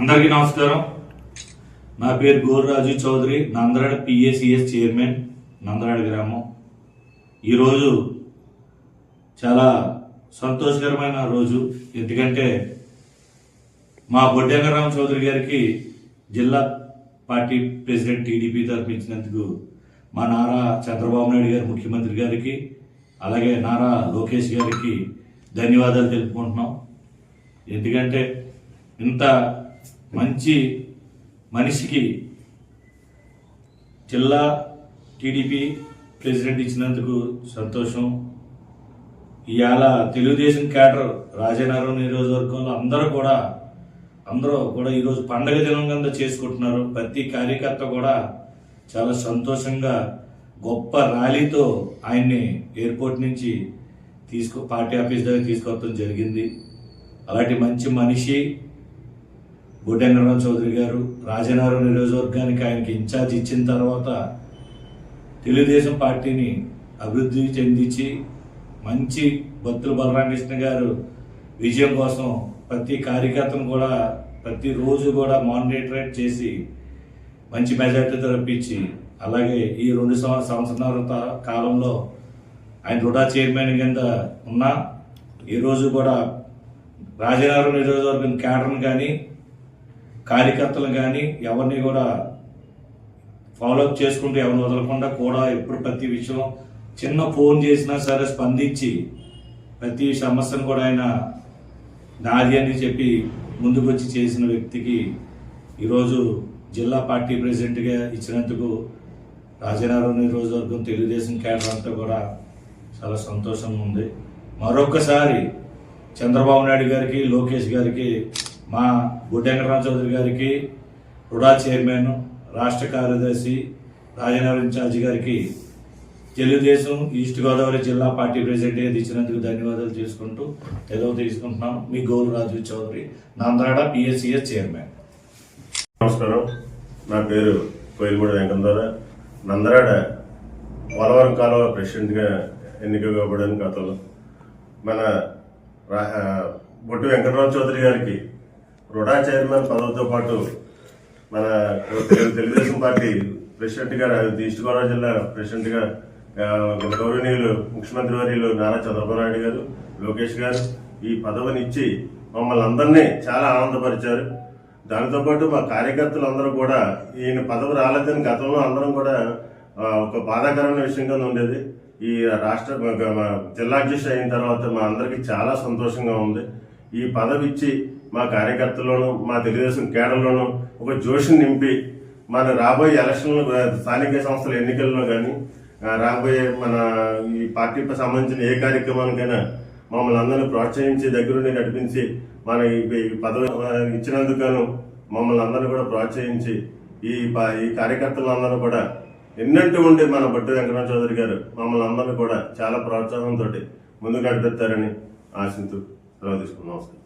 అందరికీ నమస్కారం. నా పేరు గోర్రాజు చౌదరి నందరాడ పిఏసిఎస్ చైర్మన్ నందరాడ గ్రామం. ఈరోజు చాలా సంతోషకరమైన రోజు. ఎందుకంటే మా బొడ్డెంగరామ చౌదరి గారికి జిల్లా పార్టీ ప్రెసిడెంట్ టీడీపీ తరపించినందుకు మా నారా చంద్రబాబు నాయుడు గారు ముఖ్యమంత్రి గారికి అలాగే నారా లోకేష్ గారికి ధన్యవాదాలు తెలుపుకుంటున్నాం. ఎందుకంటే ఇంత మంచి మనిషికి జిల్లా టీడీపీ ప్రెసిడెంట్ ఇచ్చినందుకు సంతోషం. ఇవాళ తెలుగుదేశం క్యాడర్ రాజనగరం నియోజకవర్గంలో అందరూ కూడా అందరూ కూడా ఈరోజు పండగ దినం కింద చేసుకుంటున్నారు. ప్రతి కార్యకర్త కూడా చాలా సంతోషంగా గొప్ప ర్యాలీతో ఆయన్ని ఎయిర్పోర్ట్ నుంచి తీసుకు పార్టీ ఆఫీస్ దగ్గర తీసుకొస్తాం జరిగింది. అలాంటి మంచి మనిషి బుడ్డెంగరావు చౌదరి గారు రాజనగరం నియోజకవర్గానికి ఆయనకి ఇన్ఛార్జ్ ఇచ్చిన తర్వాత తెలుగుదేశం పార్టీని అభివృద్ధి చెందించి మంచి భక్తుల బలరామకృష్ణ గారు విజయం కోసం ప్రతి కార్యకర్తను కూడా ప్రతిరోజు కూడా మానిటరేట్ చేసి మంచి మెజార్టీతో రప్పించి అలాగే ఈ రెండు సంవత్సరాల కాలంలో ఆయన రుడా చైర్మన్ కింద ఉన్నా ఈరోజు కూడా రాజనగరం నియోజకవర్గం క్యాడర్ని కానీ కార్యకర్తలు కానీ ఎవరిని కూడా ఫాలోఅప్ చేసుకుంటూ ఎవరిని వదలకుండా కూడా ఎప్పుడు ప్రతి విషయం చిన్న ఫోన్ చేసినా సరే స్పందించి ప్రతి సమస్యను కూడా ఆయన నాది అని చెప్పి ముందుకు వచ్చి చేసిన వ్యక్తికి ఈరోజు జిల్లా పార్టీ ప్రెసిడెంట్గా ఇచ్చినందుకు రాజనగరం నియోజకవర్గం తెలుగుదేశం కేడర్ అంతా కూడా చాలా సంతోషంగా ఉంది. మరొకసారి చంద్రబాబు నాయుడు గారికి లోకేష్ గారికి మా గుడ్డెంకటరామ చౌదరి గారికి రుడా చైర్మన్ రాష్ట్ర కార్యదర్శి రాజనగరం ఇన్ఛార్జి గారికి తెలుగుదేశం ఈస్ట్ గోదావరి జిల్లా పార్టీ ప్రెసిడెంట్ ఇచ్చినందుకు ధన్యవాదాలు చేసుకుంటూ ఏదో తీసుకుంటున్నాం మీ Golu Raju Chowdary. Nandrada PSCS chairman. నమస్కారం. నా పేరు కోయిలమూడి వెంకటరావు నందరాడ పోలవరం కాలువ ప్రెసిడెంట్గా ఎన్నిక కాబడిన గతంలో మన బొట్టు వెంకటరావు చౌదరి గారికి రుడా చైర్మన్ పదవితో పాటు మన తెలుగుదేశం పార్టీ ప్రెసిడెంట్గా ఈస్ట్ గోదావరి జిల్లా ప్రెసిడెంట్గా ఆ, గౌరవనీయులు ముఖ్యమంత్రి వర్యులు నారా చంద్రబాబు నాయుడు గారు లోకేష్ గారు ఈ పదవిని ఇచ్చి మమ్మల్ని అందరినీ చాలా ఆనందపరిచారు. దానితో పాటు మా కార్యకర్తలు అందరూ కూడా ఈయన పదవి రాలేదని గతంలో అందరం కూడా ఒక బాధాకరమైన విషయంగా ఉండేది. ఈ రాష్ట్ర మా- జిల్లా అధ్యక్షుడు అయిన తర్వాత మా అందరికీ చాలా సంతోషంగా ఉంది. ఈ పదవి ఇచ్చి మా కార్యకర్తల్లోనూ మా తెలుగుదేశం కేడర్లోనూ ఒక జోషిని నింపి మన రాబోయే ఎలక్షన్లు స్థానిక సంస్థల ఎన్నికల్లో కానీ రాబోయే మన ఈ పార్టీకి సంబంధించిన ఏ కార్యక్రమానికైనా మమ్మల్ని అందరినీ ప్రోత్సహించి దగ్గరుండి నడిపించి మన ఈ పదవి ఇచ్చినందుకు మమ్మల్ని అందరినీ కూడా ప్రోత్సహించి ఈ ప- ఈ కార్యకర్తలందరూ కూడా ఎన్నంటూ ఉండే మన బొట్టు వెంకటరామ చౌదరి గారు మమ్మల్ని అందరినీ కూడా చాలా ప్రోత్సాహంతో ముందుకు నడిపిస్తారని ఆశిస్తూ సెలవు తీసుకున్నాం నమస్కారం.